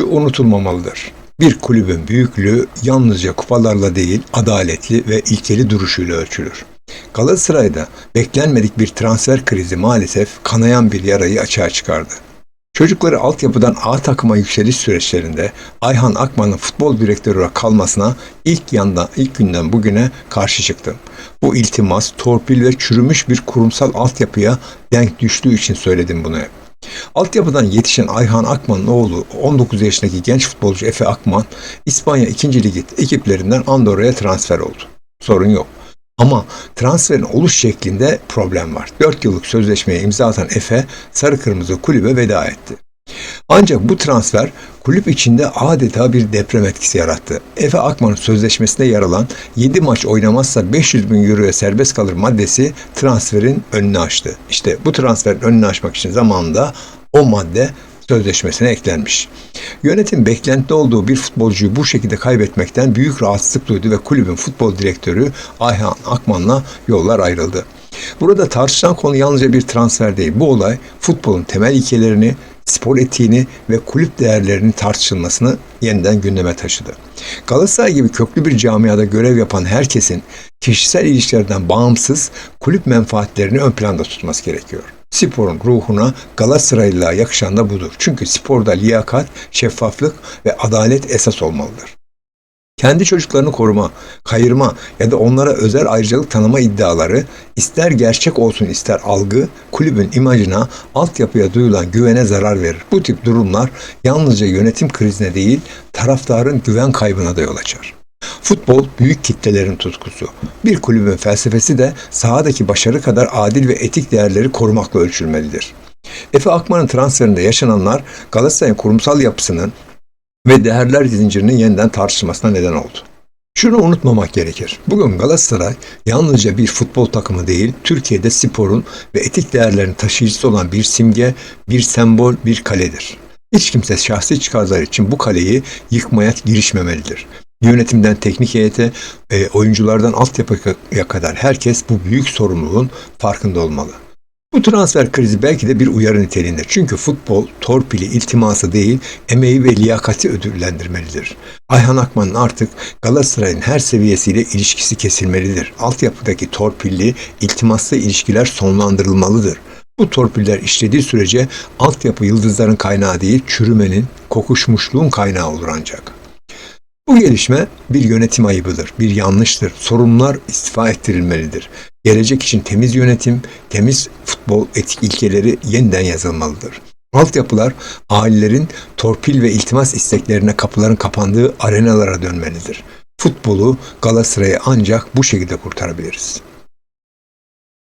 Şu unutulmamalıdır. Bir kulübün büyüklüğü yalnızca kupalarla değil, adaletli ve ilkeli duruşuyla ölçülür. Galatasaray'da beklenmedik bir transfer krizi maalesef kanayan bir yarayı açığa çıkardı. Çocukları altyapıdan A takıma yükseliş süreçlerinde Ayhan Akman'ın futbol direktörü olarak kalmasına ilk yanda ilk günden bugüne karşı çıktım. Bu iltimas, torpil ve çürümüş bir kurumsal altyapıya denk düştüğü için söyledim bunu hep. Altyapıdan yetişen Ayhan Akman'ın oğlu 19 yaşındaki genç futbolcu Efe Akman İspanya 2. Ligi ekiplerinden Andorra'ya transfer oldu. Sorun yok. Ama transferin oluş şeklinde problem var. 4 yıllık sözleşmeye imza atan Efe sarı kırmızı kulübe veda etti. Ancak bu transfer kulüp içinde adeta bir deprem etkisi yarattı. Efe Akman'ın sözleşmesinde yer alan 7 maç oynamazsa 500 bin euroya serbest kalır maddesi transferin önünü açtı. İşte bu transferin önünü açmak için zamanında o madde sözleşmesine eklenmiş. Yönetim beklentide olduğu bir futbolcuyu bu şekilde kaybetmekten büyük rahatsızlık duydu ve kulübün futbol direktörü Ayhan Akman'la yollar ayrıldı. Burada tartışılan konu yalnızca bir transfer değil. Bu olay futbolun temel ilkelerini, spor etiğini ve kulüp değerlerinin tartışılmasını yeniden gündeme taşıdı. Galatasaray gibi köklü bir camiada görev yapan herkesin kişisel ilişkilerden bağımsız kulüp menfaatlerini ön planda tutması gerekiyor. Sporun ruhuna Galatasaraylığa yakışan da budur. Çünkü sporda liyakat, şeffaflık ve adalet esas olmalıdır. Kendi çocuklarını koruma, kayırma ya da onlara özel ayrıcalık tanıma iddiaları ister gerçek olsun ister algı kulübün imajına, altyapıya duyulan güvene zarar verir. Bu tip durumlar yalnızca yönetim krizine değil taraftarın güven kaybına da yol açar. Futbol büyük kitlelerin tutkusu. Bir kulübün felsefesi de sahadaki başarı kadar adil ve etik değerleri korumakla ölçülmelidir. Efe Akman'ın transferinde yaşananlar Galatasaray'ın kurumsal yapısının ve değerler zincirinin yeniden tartışılmasına neden oldu. Şunu unutmamak gerekir. Bugün Galatasaray yalnızca bir futbol takımı değil, Türkiye'de sporun ve etik değerlerin taşıyıcısı olan bir simge, bir sembol, bir kaledir. Hiç kimse şahsi çıkarlar için bu kaleyi yıkmaya girişmemelidir. Yönetimden teknik heyete, e, oyunculardan altyapıya kadar herkes bu büyük sorumluluğun farkında olmalı. Bu transfer krizi belki de bir uyarı niteliğinde. Çünkü futbol torpili, iltiması değil, emeği ve liyakati ödüllendirmelidir. Ayhan Akman'ın artık Galatasaray'ın her seviyesiyle ilişkisi kesilmelidir. Altyapıdaki torpilli, iltimaslı ilişkiler sonlandırılmalıdır. Bu torpiller işlediği sürece altyapı yıldızların kaynağı değil, çürümenin, kokuşmuşluğun kaynağı olur ancak. Bu gelişme bir yönetim ayıbıdır, bir yanlıştır. Sorunlar istifa ettirilmelidir. Gelecek için temiz yönetim, temiz futbol etik ilkeleri yeniden yazılmalıdır. Altyapılar ailelerin torpil ve iltimas isteklerine kapıların kapandığı arenalara dönmelidir. Futbolu Galatasaray'ı ancak bu şekilde kurtarabiliriz.